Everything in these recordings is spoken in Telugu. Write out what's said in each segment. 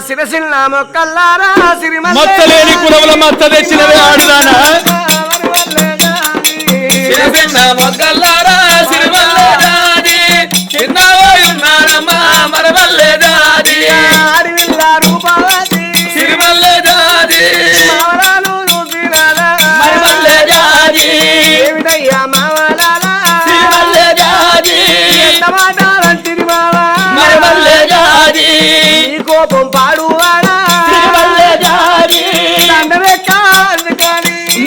సిరసిల్ల మొక్కల్లారా సిరిమల్ల మచ్చలేని కులముల మచ్చ తెచ్చినవే ఆడుదానా? చిన్న మొగ్గల్లారా సిరిమల్లె జాజి చిన్నవాయున్నారమ్మా మరమల్లె జాజి అడవిల్ల రూపావతి. సిరిమల్లె జాజి మావరాలు చూసినారా మరమల్లె జాజి ఏమిటయ్యా మావలాలా సిరిమల్లె జాజి ఎంత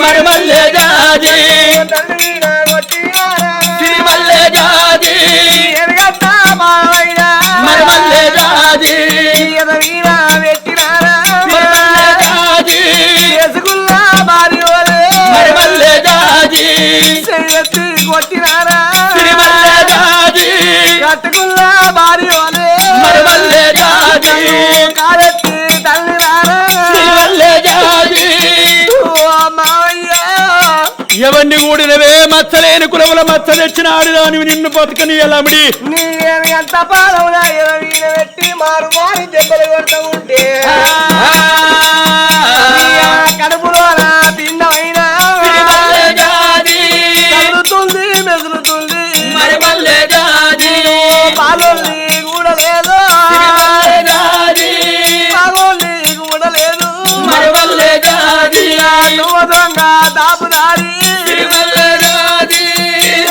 మరమల్లె జాజి సిరిమల్లె జాజి మరమల్లె జాజి కొట్టినారా సిరిమల్లె జాజి కట్టుకున్నా భార్యోలే మరమల్లె జాజి కాలెత్తి ఎవరిని కూడినవే మచ్చలేని కులముల మచ్చ తెచ్చిన ఆడుదానివి నిన్ను బతుకని ఎలమిడి నీ ఎంత పాలవునా ఎదవీన పెట్టి మారు మారి దెబ్బలు కొడతా ఉంటే. నువ్వు దొంగ దాపుదారి.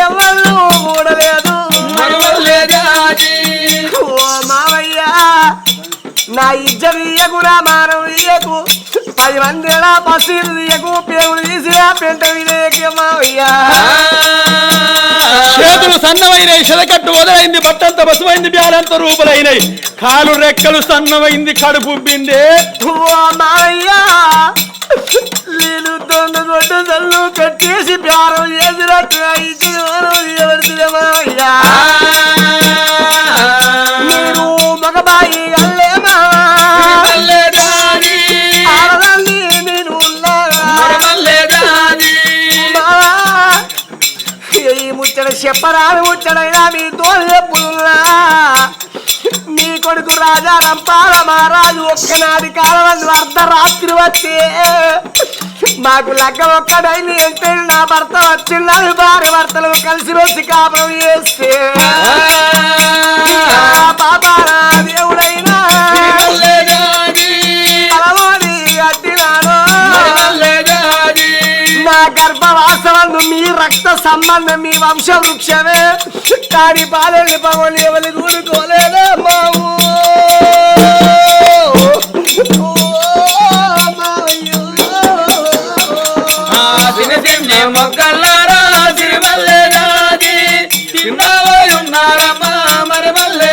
ఎవరు కూడా లేదు మరమల్లె జాజి ఓ మావయ్య నా ఇజ్జలు ఇయ్యకురా మానవ ఇయ్యకు. పది మంది పసీలు ఇయ్యకు. పేగులు తీసిరా పెంట విలేక మావయ్య. చేతులు సన్నమైనవి శిలకట్టు వదలైంది బట్టంత బసుమైంది బ్యాలంత రూపులైనవి కాలు రెక్కలు సన్నమైంది కడుపు మావయ్య నేను దొంగ కొట్టు తల్లు కట్టేసి ప్యారం చేసినట్టు చెప్పరాని ముచ్చడైనా మీ తోడు చెప్పున్నా మీ కొడుకు రాజా రంపాల మహారాజు ఒక్కనాది కాలం అర్ధరాత్రి వచ్చి మాకు లగ్గ ఒక్కడైంది అంటే నా భర్త వచ్చిందని భార్య భర్తలు కలిసి వచ్చి కాపురం చేస్తే. ఆ. పాపారా దేవుడైనా సంబంధం మీ వంశ వృక్షమే. కానీ బాలని పవన్ ఎవరి కూడుకోలేదా మావు. మొక్కల్లారా ఉన్నారమ్మా మరమల్లె.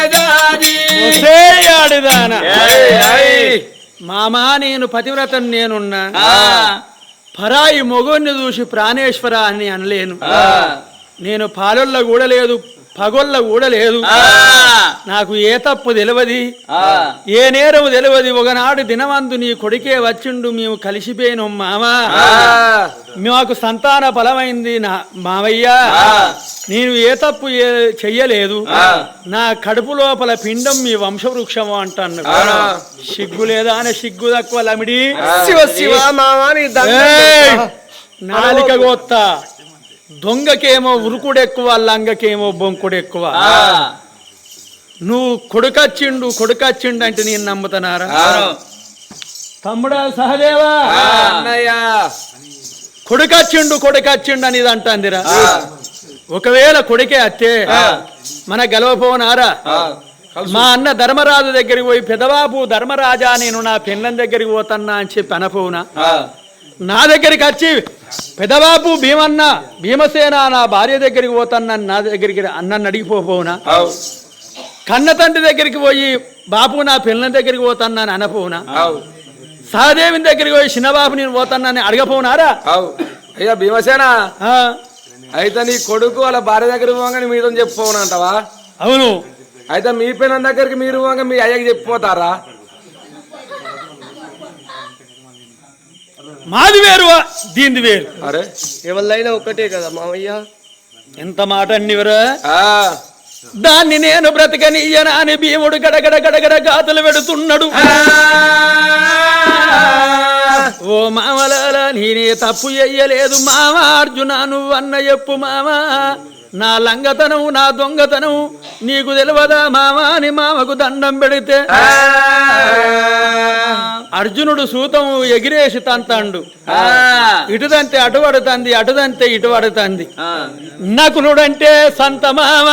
మామా నేను పతివ్రతను నేనున్నా. ఆ, పరాయి మొగుణ్ణి చూసి ప్రాణేశ్వర అని అనలేను. నేను పాలొల్ల కూడా లేదు పగొల్ల కూడా లేదు ఆ, నాకు ఏ తప్పు తెలియదు. ఆ. ఏ నేరము తెలియదు. ఒకనాడు దినమందు నీ కొడుకే వచ్చిండు. మేము కలిసిపోయినాం మామా. ఆ, మాకు సంతాన బలమైంది నా మావయ్య. ఆ. నేను ఏ తప్పు చెయ్యలేదు. ఆ. నా కడుపు లోపల పిండం మీ వంశవృక్షము అంటాను. సిగ్గు లేదా అనే సిగ్గు తక్కువ లమిడి! నాలిక గోత్త. దొంగకేమో ఉరుకుడెక్కువ లంగకేమో బొంకుడెక్కువ. ఆ. నువ్వు కొడుకచ్చిండు కొడుకచ్చిండు అంటే నేను నమ్ముతున్నారా. తమ్ముడా సహదేవా! అన్నయ్య. కొడుకచ్చిండు కొడుకచ్చిండు అని ఇది అంటాందిరా. ఒకవేళ కొడుకే అత్తే. మన గెలవపోనారా? మా అన్న ధర్మరాజు దగ్గరికి పోయి పెదబాబు ధర్మరాజా నేను నా పెళ్ళం దగ్గరికి పోతన్నా అని చెప్పి అనపోవునా? ఆ, నా దగ్గరికి వచ్చి పెదబాబు భీమన్న భీమసేన నా భార్య దగ్గరికి పోతన్నా నా దగ్గరికి అన్నని అడిగిపోపోవునా అవు, కన్న తండ్రి దగ్గరికి పోయి బాపు నా పిల్లల దగ్గరికి పోతన్నా అని అనపోవునా? అవు, సహదేవిని దగ్గరికి పోయి చిన్నబాబు నేను పోతన్నా అని అడగపోనారా. అయ్యా భీమసేన అయితే నీ కొడుకు వాళ్ళ భార్య దగ్గర పోగానే మీతో చెప్పుకోనంటావా అవును. అయితే మీ పిల్లల దగ్గరికి మీరు పోగా మీ అయ్యకి చెప్పిపోతారా మాది వేరు దీనిది వేరు. అరే. ఎవరిదైనా ఒకటే కదా మామయ్య ఎంత మాట అండి దాన్ని నేను బ్రతకని అని భీముడు గడగడ గడగడ గాతులు పెడుతున్నాడు. ఓ మామలాలా నేనే తప్పు చెయ్యలేదు. మామ అర్జున నువ్వన్న చెప్పు మామా నా లంగతనం నా దొంగతనం నీకు తెలియదా మామ అని మామకు దండం పెడితే? అర్జునుడు సూతం ఎగిరేసి తంతాండు. ఇటుదంతే అటు పడుతుంది అటుదంతే ఇటు పడుతుంది. నకులుడంటే సంత మామ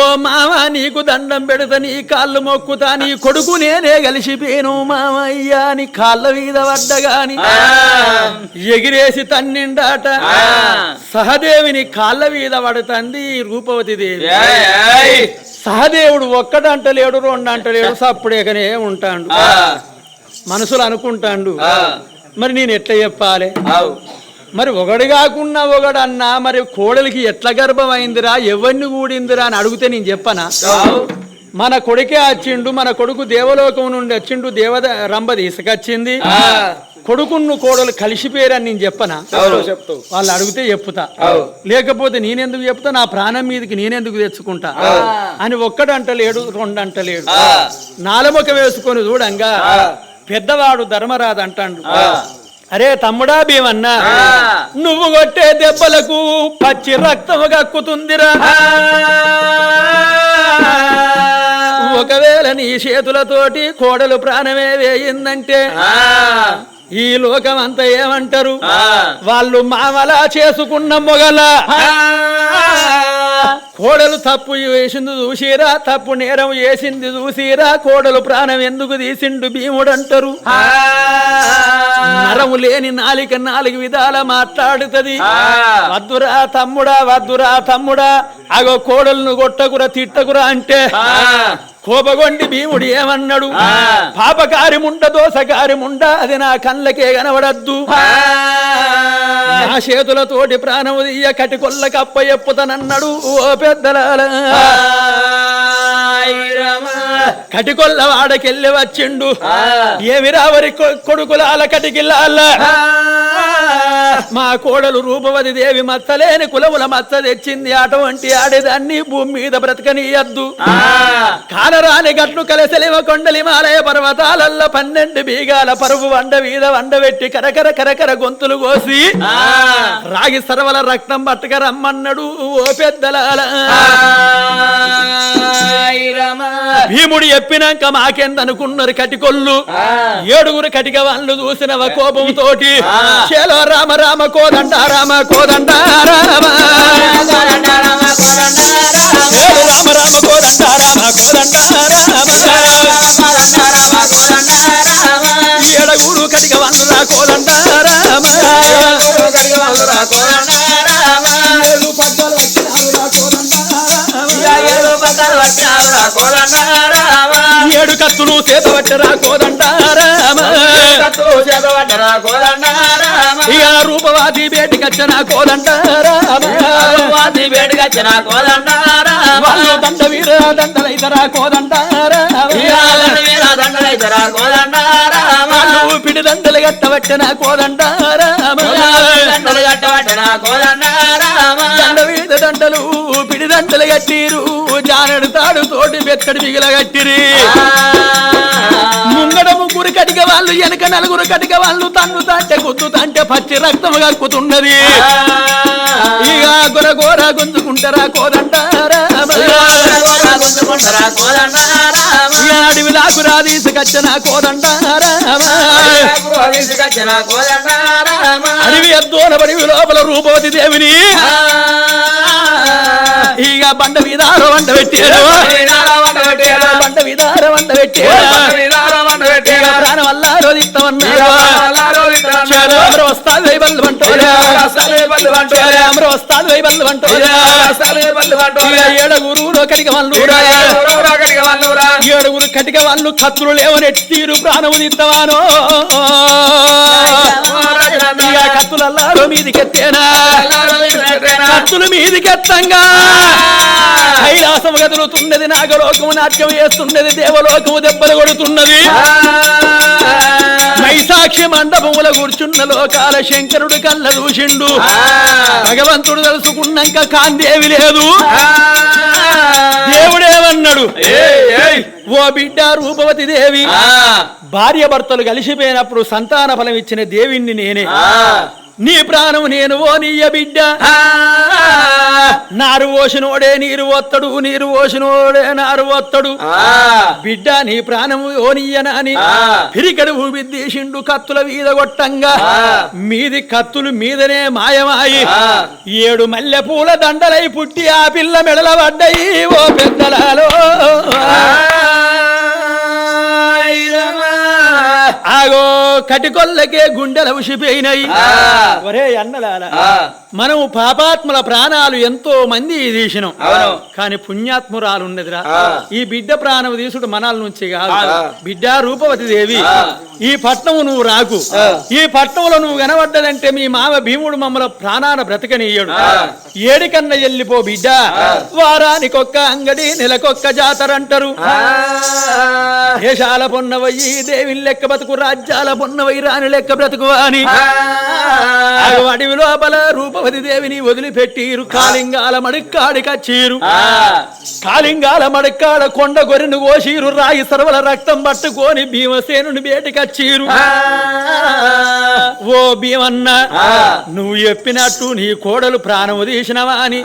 ఓ మామ నీకు దండం పెడతా నీ కాళ్ళు మొక్కుతా నీ కొడుకు నేనే కలిసిపోయాను మామయ్యా నీ కాళ్ళ మీద పడ్డగాని ఎగిరేసి తన్నిండాట. సహదేవిని కాళ్ళ మీద పడుతుంది రూపవతి దేవి. సహదేవుడు ఒక్కడంటలేడు రెండు అంటలేడు సప్పుడేకనే ఉంటాడు. మనసులు అనుకుంటాండు. మరి నేను ఎట్లా చెప్పాలి? మరి ఒకడు కాకుండా ఒకడన్నా మరి కోడలికి ఎట్లా గర్భం అయిందిరా ఎవరిని కూడిందిరా అని అడిగితే నేను చెప్పనా? మన కొడుకే వచ్చిండు మన కొడుకు దేవలోకం నుండి వచ్చిండు దేవద రంభ తీసుకొచ్చింది. కొడుకును కోడలు కలిసిపోయారని నేను చెప్పనా? చెప్తావు. వాళ్ళు అడిగితే చెప్పుతా లేకపోతే నేనెందుకు చెప్తా? నా ప్రాణం మీదకి నేనెందుకు తెచ్చుకుంటా? అని ఒక్కడు అంటలేడు రెండు అంటలేడు. నాలముఖ వేసుకొని చూడంగా పెద్దవాడు ధర్మరాజు అంటాడు. అరే తమ్ముడా భీమన్నా నువ్వు కొట్టే దెబ్బలకు పచ్చి రక్తము కక్కుతుందిరా. ఒకవేళ నీ చేతులతోటి కోడలు ప్రాణమే వేయిందంటే ఈ లోకం అంతా ఏమంటారు వాళ్ళు మామలా చేసుకున్న మొగల. కోడలు తప్పు వేసింది చూసిరా తప్పు నేరం వేసింది చూసిరా కోడలు ప్రాణం ఎందుకు తీసిండు భీముడు అంటారు నరము లేని నాలిక నాలుగు విధాల మాట్లాడుతది. వద్దురా తమ్ముడా వద్దురా తమ్ముడా అగో కోడలను కొట్టకురా తిట్టకురా అంటే కోపగొండి భీముడు ఏమన్నాడు? పాపకారిముండ దోసకారిముండ అది నా కళ్ళకే కనబడద్దు. నా చేతులతోటి ప్రాణము తీయ కటికొల్ల కప్ప ఎప్పుతనన్నాడు ఓ పెద్దలాల కటికొల్ల వాడకెళ్ళి వచ్చిండు. ఏమి రావరి కొడుకులాల కటికిల్లాల? మా కోడలు రూపవతి దేవి మచ్చలేని కులముల మచ్చ తెచ్చింది. అటువంటి ఆడేదాన్ని భూమి మీద బ్రతకనీయద్దు. కానరాని గట్లు కలసలివ కొండలి మాలయ పర్వతాలల్ల పన్నెండు బీగాల పరుగు వండ వీధ వండబెట్టి కరకర కరకర గొంతులు కోసి రాగి సర్వల రక్తం పట్టుక రమ్మన్నాడు ఓ పెద్దలాల. భీముడు చెప్పినాక మాకెందనుకున్నారు కటికొల్లు. ఏడుగురు కటిక వాళ్ళు చూసినవ కోపంతోటి చేలో రామ రామ కోదండ రామ కోదండ రామ. రామ రామ కోదండ రామ కోదండ రామ ఏడుగురు కటిక వాళ్ళు రా కోదండ రామ ఏడు పద్దాలు వచ్చినారు రా కోదండ రామ కత్తులు చేత పట్టరా కోదండ రామ ఇక రూపవాది బేటికచ్చన కోదండ దండలైతరా కోదండ రామ వాళ్ళు పిడి దండలు గట్టబట్టిన కోదండ రామ దండ వీధ దండలు పిడి దండలు గట్టిరు జానడు తాడు తోటి బెత్తడి మిగిల గట్టిరి ముంగడ ముగ్గురు కటిక వాళ్ళు వెనక నలుగురు కటిక వాళ్ళు తన్ను తంటే గుద్దు తంటే పచ్చి రక్తం కక్కుతున్నది. ఇక గొర గోర గుంజుకుంటారా కోదంటారా అడవి నాకు రాదీసుకొచ్చిన కోదంటారా అడవి ఎద్దోన పడి లోపల రూపవతి దేవిని ఇక బండ విధార వంట పెట్టాడు బండ విధార వంట పెట్టాడు ప్రాణం వల్ల రోదిస్తామన్నాడు అమర వస్తాది వైబల్లు అంటోరా వస్తాది వైబల్లు అంటోరా ఏడుగురు కటిక వాళ్ళు ఏడుగురు కటిక వాళ్ళు కత్తులు లేవనెట్టిరు ప్రాణము తీస్తావానో కత్తులల్లారో మీదికెత్తేనా? కత్తులు మీదికెత్తంగా. కైలాసం కదులుతున్నది నాగలోకము నాట్యం చేస్తున్నది దేవలోకము దెబ్బలు కొడుతున్నది. మైసాక్షి మండపముల కూర్చున్న లోకాల శంకరుడు కళ్ళ దూషిండు భగవంతుడు తెలుసుకున్నాక కాందేవి లేదు. దేవుడేమన్నాడు ఓ బిడ్డ రూపవతి దేవి. భార్య భర్తలు కలిసిపోయినప్పుడు సంతాన ఫలం ఇచ్చిన దేవిని నేనే. నీ ప్రాణం నేను ఓ నీయ బిడ్డ. నారు ఓసినోడే నీరు ఒత్తడు నీరు ఓసినోడే నారు ఒత్తడు బిడ్డ నీ ప్రాణము ఓనియనని పిరికడు ఊబిద్దీసిండు కత్తుల వీద కొట్టంగా మీది కత్తులు మీదనే మాయమాయి. ఏడు మల్లె పూల దండలై పుట్టి ఆ పిల్ల మెడల పడ్డాయి ఓ పెద్దలాలో. ఆగో కటికొల్లకే గుండెలు ఉసిపోయినాయి. ఒరే అన్నలాల మనము పాపాత్ముల ప్రాణాలు ఎంతో మంది తీసినాం. అవును. కానీ పుణ్యాత్మురాలు ఉన్నదిరా. ఈ బిడ్డ ప్రాణం తీసుడు మనాల నుంచి కాదు. బిడ్డ రూపవతి దేవి. ఈ పట్నము నువ్వు రాకు. ఈ పట్నంలో నువ్వు కనబడ్డదంటే మీ మామ భీముడు మమ్మల ప్రాణాన బ్రతకనీయడు. ఏడికన్న ఎల్లిపో బిడ్డ. వారానికొక్క అంగడి నెలకొక్క జాతర అంటారు దేశాల పొన్నవయ్యి దేవి లెక్క బతుకు రాజ్యాల పొన్నవయ్యి రాని లెక్క బ్రతుకు అని అడవి లోపల రూపవతి దేవిని వదిలిపెట్టిరు. కాలింగాల మడిక్కాడి కచ్చీరు. కాలింగాల మడిక్కాడ కొండ గొర్రెను కోసిరు. రాయి సర్వల రక్తం పట్టుకొని భీమసేనుని బేటికచ్చీరు ఓ భీమన్న నువ్వు చెప్పినట్టు నీ కోడలు ప్రాణము తీసినవా అని.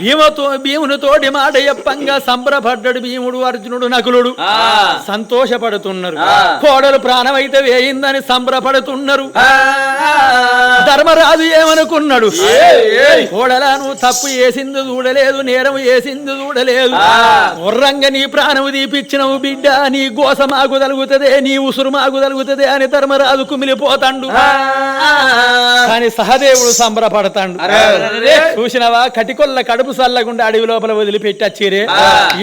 భీమతో భీముని తోటి మాట చెప్పంగా సంబరపడ్డాడు భీముడు అర్జునుడు నకులుడు. సంతోషపడుతున్నారు. కోడలు ప్రాణమైతే వేయిందని సంబరపడుతున్నారు. ధర్మరాజు ఏమనుకున్నాడు? కోడలా నువ్వు తప్పు చేసింది చూడలేదు నేరం చేసింది చూడలేదు. ఉర్రంగా నీ ప్రాణము తీపిచ్చినవు బిడ్డ నీ గోస మాకు తలుగుతదే నీ ఉసురు మాకు తలుగుతదే అని ధర్మరాజు కుమిలిపోతాండు. కానీ సహదేవుడు సంబరపడతాడు. చూసినవా? కటికొల్ల కడుపు సల్లగుండా అడవి లోపల వదిలిపెట్టి వచ్చిరే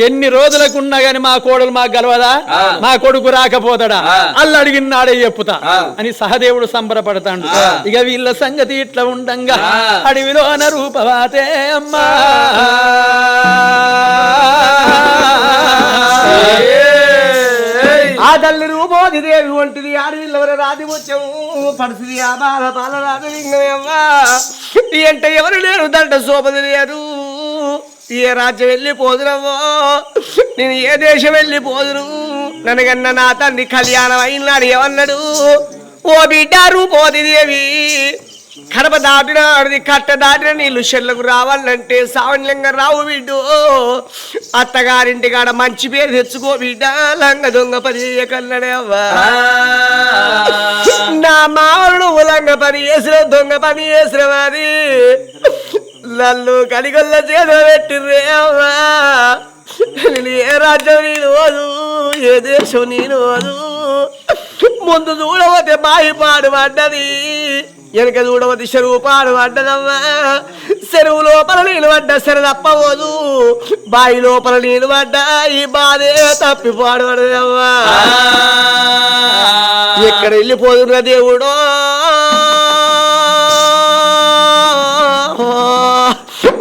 ఎన్ని రోజులకున్నా గాని మా కోడలు మాకు గలవదా? మా కొడుకు రాకపోతాడా? అల్లు అడిగినాడే చెప్పుతా. అని సహదేవుడు సంబరపడతాడు. ఇక వీళ్ళ సంగతి ఇట్లా ఉండంగా. అడవిలోన రూపవాతే అమ్మా. ఆ. తల్లి రూపోది దేవి వంటిది ఆడవిల్లవర రాది వచ్చాము పడుతుంది ఆ బాల బాల రాదు అంటే ఎవరు లేరు దండ సోపది లేరు ఏ రాజ్యం వెళ్ళిపోదురవ్వో? నేను ఏ దేశం వెళ్ళిపోదురు? ననగన్న నా తండ్రి కళ్యాణం అయినాడు ఏమన్నాడు? ఓ బిడ్డ రూపోది దేవి కడప దాటిన ఆడిది కట్ట దాటిన నీళ్ళు చెల్లకు రావాలంటే సావన్యంగా రావు బిడ్డు. అత్తగారింటి కాడ మంచి పేరు తెచ్చుకో బిడ్డ లంగ దొంగ పని అవ్వా. నా మామూలు లంగ పని చేసిన దొంగ పని చేసిన వారి. నన్ను కడిగొల్ల చేత పెట్టిర్రే అవ్వా. నేను ఏ రాజ్యం నేను ఏ దేశం నేను ముందు చూడవతే బాయి పాడు పడ్డది. వెనక చూడవతి చెరువు పాడు పడ్డదమ్మా. చెరువు లోపల నీళ్ళు పడ్డ సరే తప్పవదు బాయి లోపల నీళ్ళు పడ్డా ఈ బాధే తప్పి పాడు పడదమ్మా ఎక్కడ వెళ్ళిపోతున్న దేవుడో?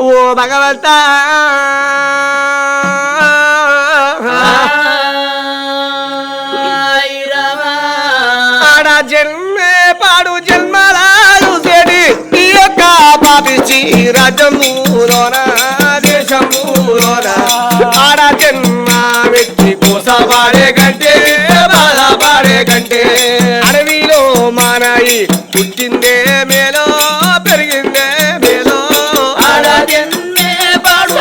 ఓ భగవంతా. జన్మే పాడు జన్మలాలు చెడి. ఈ యొక్క పాపిచి రాజములోన దేశములోన. ఆడ జన్మ వ్యక్తి కోసపాడే కంటే బాధపడే కంటే. అడవిలో మానాయి పుట్టిందే మేలో పెరిగిందే మేలో. ఆడ జన్మే పాడు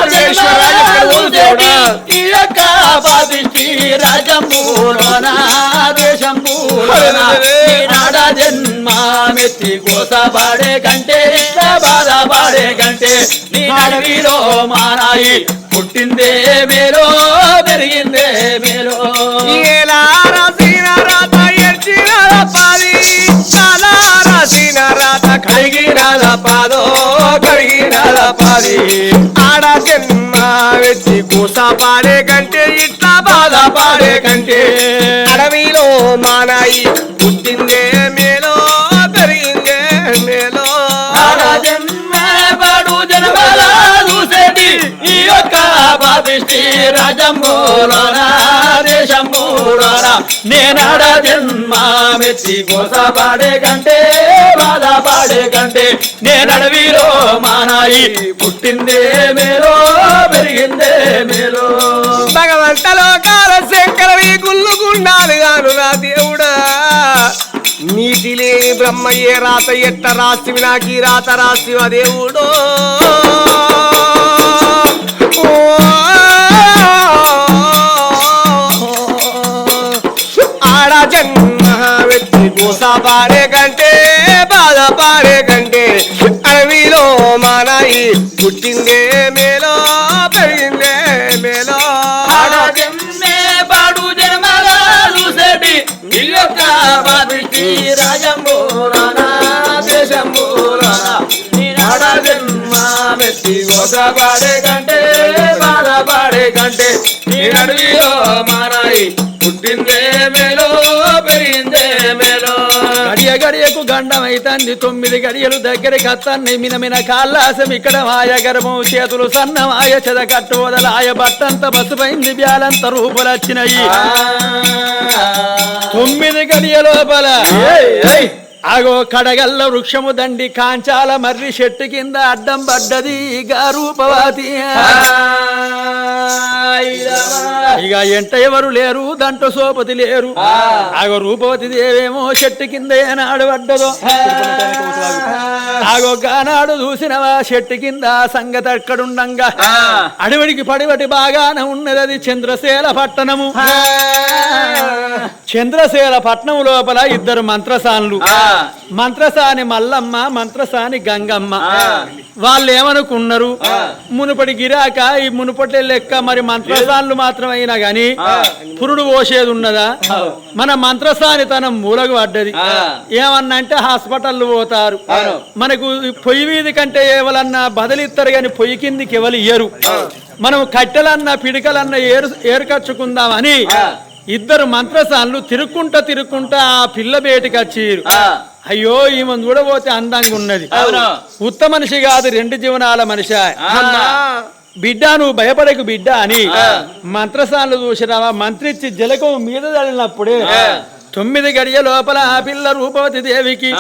ఈ యొక్క పాపిష్టి రాజమూలోన దేశమూలోన ఈనాడ జన్మామెత్తి కోసపాడే కంటే బాధపడే కంటే నీ అడవిలో పుట్టిందే మేలో పెరిగిందే మేలో ఎలా రాసిన రాత ఎర్చిన పాది పాదో కడిగిన పాది ఆడ జన్మ వెచ్చి కూస పాడే కంటే ఇట్లా బాధ పాడే కంటే. అడవిలో మానాయి పుట్టిందే మేలో పెరిగిందే మేలో. ఆడ జన్మల చూసేది ఈ యొక్క పాపిష్టి రాజమూలోన దేశమూలోన నేనాడ జన్మామెత్తి కోసపాడే కంటే బాధ పాడే కంటే. నేనడవిలో మానాయి పుట్టిందే మేలో భగవంతలోకాల శంకరవి గుళ్ళు గుండాలు నా దేవుడా. నీటిలే బ్రహ్మయ్యే రాత ఎట్ట రాసివి? నాకి రాత రాసివ దేవుడు? ఆడ జన్మ వ్యక్తి కోసా పారే కంటే బాధ పారే కంటే అడవిలో మానాయి పుట్టిందే ఇల్లొక్క బాధిటి రాజంబోరానా దేశంబోరానా ఆడజన్మ పాడే కంటే బాధ పాడే కంటే నీ అడవిలో మారాయి. పుట్టిందే మేలో పెరిగిందే గడియ గడియకు గండమైతంది తొమ్మిది గడియలు దగ్గరికి అత్తన్ని మినమిన కాళ్ళాసం ఇక్కడ మాయ గర్భం చేతులు సన్న మాయ చెద కట్టు వదలాయ బట్టంత బసుపైంది బ్యాలంత రూపులొచ్చినాయి. తొమ్మిది గడియ లోపల. ఆగో కడగల్ల వృక్షము దండి కాంచాల మర్రి చెట్టు కింద అడ్డం పడ్డది ఇక రూపవతి. ఇక ఎంట ఎవరు లేరు దంట సోపతి లేరు. ఆగో రూపవతి దేవేమో చెట్టు కింద ఏనాడు పడ్డదో. ఆగో గానాడు చూసినవా చెట్టు కింద సంగతి అక్కడుండంగా అడవిడికి పడివటి బాగానే ఉన్నది అది చంద్రశేల పట్టణము. చంద్రశేల పట్నం లోపల ఇద్దరు మంత్రసానులు. మంత్రసాని మల్లమ్మ మంత్రసాని గంగమ్మ. వాళ్ళు ఏమనుకున్నారు మునుపటి గిరాక ఈ మునుపటి లెక్క మరి మంత్రసానులు మాత్రం అయినా గాని పురుడు పోసేది ఉన్నదా మన మంత్రసాని తన మూలకు పడ్డది. ఏమన్నా అంటే హాస్పిటల్ పోతారు. మనకు పొయ్యి వీధి కంటే ఎవరన్నా బదిలిస్తారు గాని పొయ్యి కిందికి ఎవరు ఇయ్యరు. మనం కట్టెలన్నా పిడికలన్నా ఏరు ఏరుకచ్చుకుందామని ఇద్దరు మంత్రసాన్లు తిరుక్కుంటా తిరుక్కుంటా ఆ పిల్ల బేటికి వచ్చిరు. అయ్యో ఈమె చూడబోతే అందంగా ఉన్నది. ఉత్త మనిషి కాదు రెండు జీవనాల మనిషి. బిడ్డ నువ్వు భయపడకు బిడ్డ అని మంత్రసాన్లు చూసినావా? మంత్రిచ్చి జలకం మీద తడినప్పుడే తొమ్మిది గడియ లోపల ఆ పిల్ల రూపవతి దేవికి.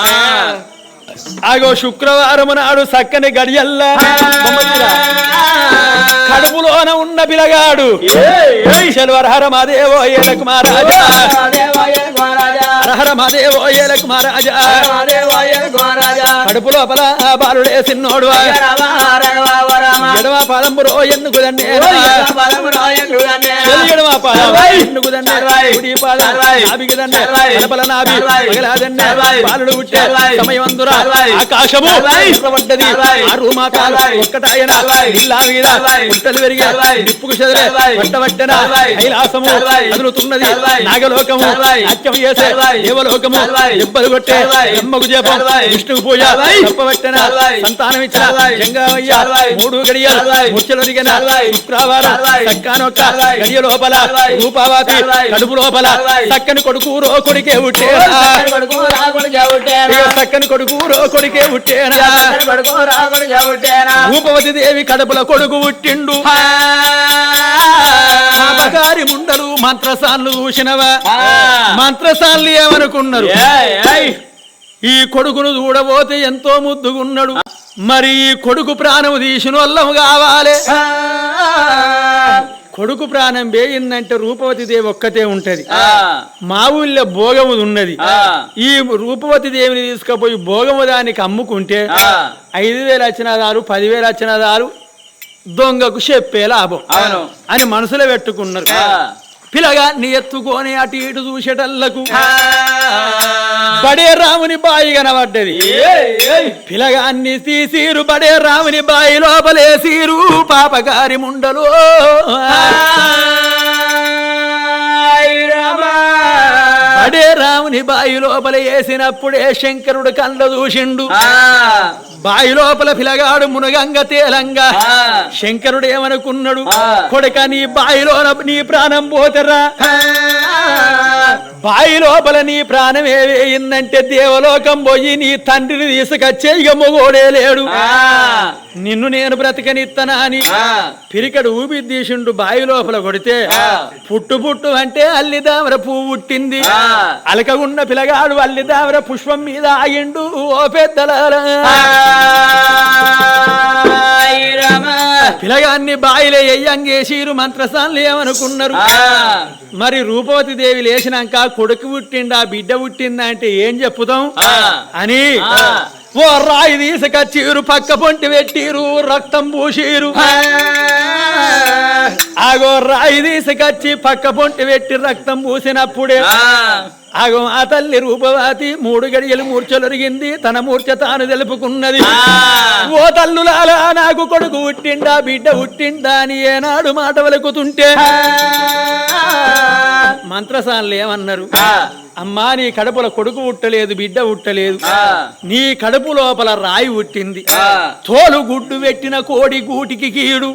ఆగో శుక్రవారం నాడు చక్కని గడియల్లా. కడుపులోన ఉన్న పిలగాడు శల్వరహర మాదేవో ఏలకు మహారాజా హరహర మాదేవో ఏలకు మహారాజా కడుపు లోపల బాలుడే సిన్నోడు. ఎడమ పాదంబురో పాదం కుడి పాదం నాభి పగలాదండే బాలుడు పుట్టే ఆకాశము ఎర్రబడ్డది ఆరు మాతాలు ఒక్కటాయన. ఇల్లా పెరిగే నిప్పుకు పట్టబట్టన కైలాసము నాగలోకము నాట్యం చేసే దేవలోకము దెబ్బలు కొట్టే బ్రహ్మకు జపం విష్ణుకు పూజ తప్పబట్టన సంతానం ఇచ్చిన జంగామయ్య మూడు గడియలు ముచ్చలు దిగిన శుక్రవారం సక్కానొక్క గడియ లోపల రూపావాతి కడుపు లోపల చక్కని కొడుకు రో కొడుకే ఉట్టేనా ఇక చక్కని కొడుకు రో కొడుకే ఉట్టేనా రూపవతి దేవి కడుపుల కొడుకు ముండలు మంత్రసాన్లు చూసినవా మంత్రసాన్లు ఏమనుకున్నారు? ఈ కొడుకును చూడబోతే ఎంతో ముద్దుగున్నాడు. మరి ఈ కొడుకు ప్రాణం తీసిన వల్లం కావాలి. కొడుకు ప్రాణం వేయిందంటే రూపవతి దేవి ఒక్కతే ఉంటది. మా ఊళ్ళో భోగము ఉన్నది. ఈ రూపవతి దేవిని తీసుకుపోయి భోగము దానికి అమ్ముకుంటే ఐదు వేలు వచ్చిన దారు పదివేలు వచ్చిన దారు దొంగకు చెప్పే లాభం అని మనసులో పెట్టుకున్నారు. పిల్లగా నీ ఎత్తుకొని అటు ఇటు చూసేటల్లకు బడే రాముని బాయి కనబడ్డది. పిలగాన్ని తీసిరు బడే రాముని బాయి లోపలేసిరు పాపగారి ముండలు. బడే రాముని బాయి లోపల వేసినప్పుడే శంకరుడు కళ్ళ చూసిండు బాయి లోపల పిలగాడు మునగంగ తేలంగా. శంకరుడు ఏమనుకున్నాడు కొడుక నీ బాయిలోన నీ ప్రాణం పోతరా? బాయి లోపల నీ ప్రాణం ఏవేయిందంటే దేవలోకం పోయి నీ తండ్రిని తీసుకొచ్చే ఇక మొగోడే లేడు. నిన్ను నేను బ్రతకనిత్తనా అని పిరికడు ఊపి తీసిండు బాయి లోపల కొడితే పుట్టు పుట్టు అంటే అల్లిదామర పువ్వు పుట్టింది అలకగున్న పిలగాడు అల్లిదామర పుష్పం మీద ఆగిండు ఓ పెద్దల Rai పిలగాన్ని. బాయిలే ఎయ్యంగేసిరు మంత్రసాన్లు ఏమనుకున్నారు? మరి రూపవతి దేవి లేచినాక కొడుకు పుట్టిండా బిడ్డ పుట్టిందా అంటే ఏం చెప్పుదాం? అని ఓ రాయి తీసుకొచ్చిరు పక్క పొంటి పెట్టిరు రక్తం పూసిరు. ఆగో రాయి తీసుకొచ్చి పక్క పొంటి పెట్టి రక్తం పూసినప్పుడే ఆగో ఆ తల్లి రూపవతి మూడు గడియలు మూర్చలొరిగింది తన మూర్ఛ తాను తెలుపుకున్నది. ఓ తల్లులాలా నాకు కొడుకు పుట్టిండా బిడ్డ పుట్టిండా అని ఏనాడు మాట వలుకుతుంటే మంత్రసాన్లు ఏమన్నారు? అమ్మా నీ కడుపుల కొడుకు పుట్టలేదు బిడ్డ పుట్టలేదు. నీ కడుపు లోపల రాయి పుట్టింది. తోలు గుడ్డు పెట్టిన కోడి గూటికి కీడు.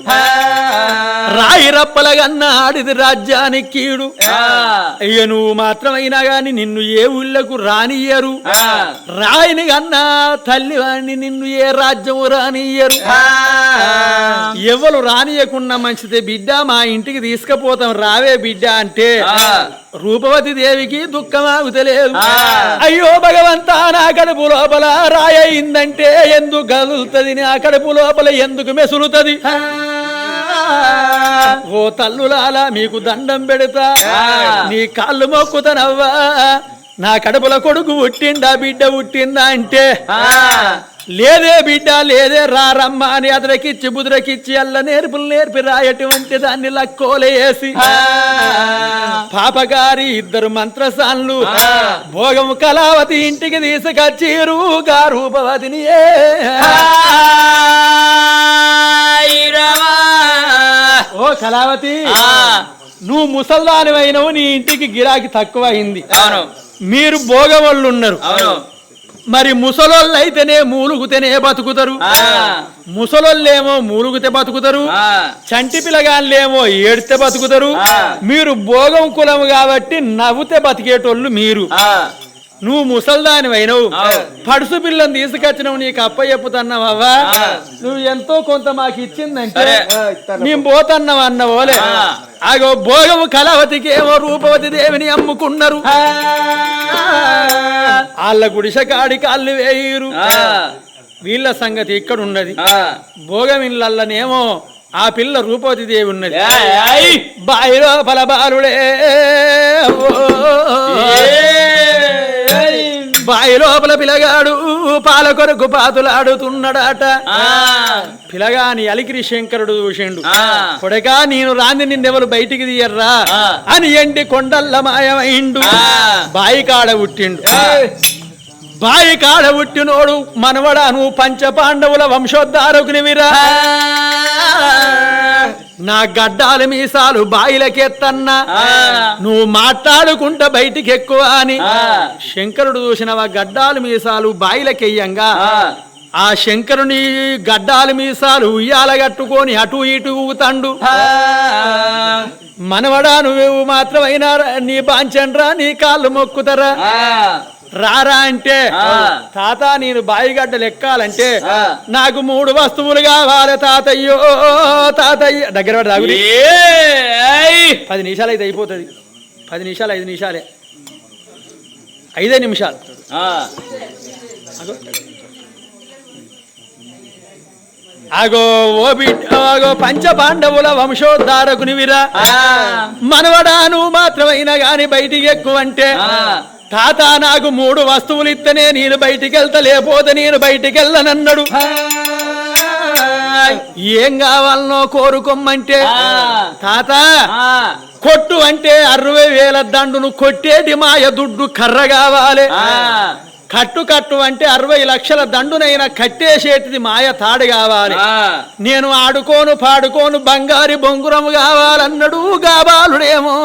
రాయి రప్పల గన్న ఆడిది రాజ్యానికి కీడు. అయ్య నువ్వు మాత్రమైనా గాని నిన్ను ఏ ఊళ్ళకు రానియ్యరు. రాయిని గన్నా తల్లి వాణ్ణి నిన్ను ఏ రాజ్యము రానియ్యరు. ఎవరు రానియకున్నా మంచిదే బిడ్డ మా ఇంటికి తీసుకుపోతాం రావే బిడ్డ అంటే రూపవతి దేవికి దుఃఖమాగుతలేదు అయ్యో భగవంతా నా కడుపు లోపల రాయిందంటే ఎందుకు గదులుతుంది నా కడుపు లోపల ఎందుకు మెసులుతుంది? ఓ తల్లులాలా మీకు దండం పెడతా. నీ కాళ్ళు మొక్కుతానవ్వా. నా కడుపుల కొడుకు పుట్టిండా బిడ్డ పుట్టిందా అంటే. లేదే బిడ్డ లేదే రారమ్మ అని అతడికిచ్చి బుదురకిచ్చి అల్ల నేర్పులు నేర్పి రాయటువంటి దాన్ని లక్కోలేసి పాపగారి ఇద్దరు మంత్రసాన్లు భోగము కళావతి ఇంటికి తీసుకొచ్చిరు రూపవతిని ఓ కళావతి నువ్వు ముసల్దానివైనవు నీ ఇంటికి గిరాకీ తక్కువ అయింది మీరు భోగవాళ్ళు ఉన్నారు మరి ముసలోళ్ళు అయితేనే మూలుగుతేనే బతుకుతారు. ముసలోళ్ళేమో మూలుగుతే బతుకుతారు. చంటి పిల్లగాళ్ళేమో ఏడితే బతుకుతారు. మీరు భోగం కులం కాబట్టి నవ్వుతే బతికేటోళ్ళు మీరు. నువ్వు ముసల్దాని అయినవు ఆ. పడుసు పిల్లని తీసుకొచ్చినవు నీకు అప్ప చెప్పుతున్నావా. నువ్వు ఎంతో కొంత మాకు ఇచ్చిందంటే. మేము పోతన్నావు అన్నవోలే. ఆగో భోగము కలవతికి ఏమో రూపవతి దేవిని అమ్ముకున్నారు వాళ్ళ గుడిసె కాడి కాళ్ళు వేయిరు వీళ్ళ సంగతి ఇక్కడ ఉన్నది ఆ. భోగం ఇళ్ళల్లోనేమో ఆ పిల్ల రూపవతి దేవి ఉన్నది ఏయ్, ఏయ్. బాయి లోపల బాలుడే. బాయి లోపల పిలగాడు పాల కొరకు పాతులాడుతున్నాడట పిలగాని అలికిరి శంకరుడు చూసిండు. కొడగా నేను రాంది నిన్నెవరు బయటికి తీయర్రా. అని ఎండి కొండల్ల మాయమైండు. బాయి కాడ పుట్టిండు. బాయి కాడ పుట్టినోడు మనవడాను పంచ పాండవుల వంశోద్ధారకునివిరా నా గడ్డాల మీసాలు బాయిలకెత్తన్నా. నువ్వు మాట్లాడుకుంటా బయటికి ఎక్కువ అని. శంకరుడు చూసినవా గడ్డాలు మీసాలు బాయిలకెయ్యంగా. ఆ, శంకరుని గడ్డాలు మీసాలు ఉయ్యాల కట్టుకొని అటు ఇటు ఊతండు. మనవడా నువ్వు మాత్రమైనా నీ బాంచండ్రా నీ కాళ్ళు మొక్కుతారా. రారా అంటే. తాత నేను బాయిగడ్డలు ఎక్కాలంటే ఆ. నాకు మూడు వస్తువులు కావాలి తాతయ్యో తాతయ్య దగ్గర ఏయ్. పది నిమిషాలు అయితే అయిపోతుంది పది నిమిషాలు ఐదు నిమిషాలే ఐదే నిమిషాలు ఆగో ఓ బిడ్డ ఆగో పంచ పాండవుల వంశోద్ధారకునివిరా ఆ. మనవడా నువ్వు మాత్రమైనా గాని బయటికి ఎక్కువంటే. తాత నాకు మూడు వస్తువులు ఇస్తేనే నేను బయటికి వెళ్తా లేకపోతే నేను బయటికి వెళ్ళనన్నాడు ఏం కావాలనో కోరుకోమ్మంటే ఆ. తాత. కొట్టు అంటే అరవై వేల దండును కొట్టేటి మాయ దుడ్డు కర్ర కావాలి. కట్టు కట్టు అంటే అరవై లక్షల దండునైనా కట్టేసేటిది మాయ తాడు కావాలి. నేను ఆడుకోను పాడుకోను బంగారి బొంగురం కావాలన్నడు గాబాలుడేమో.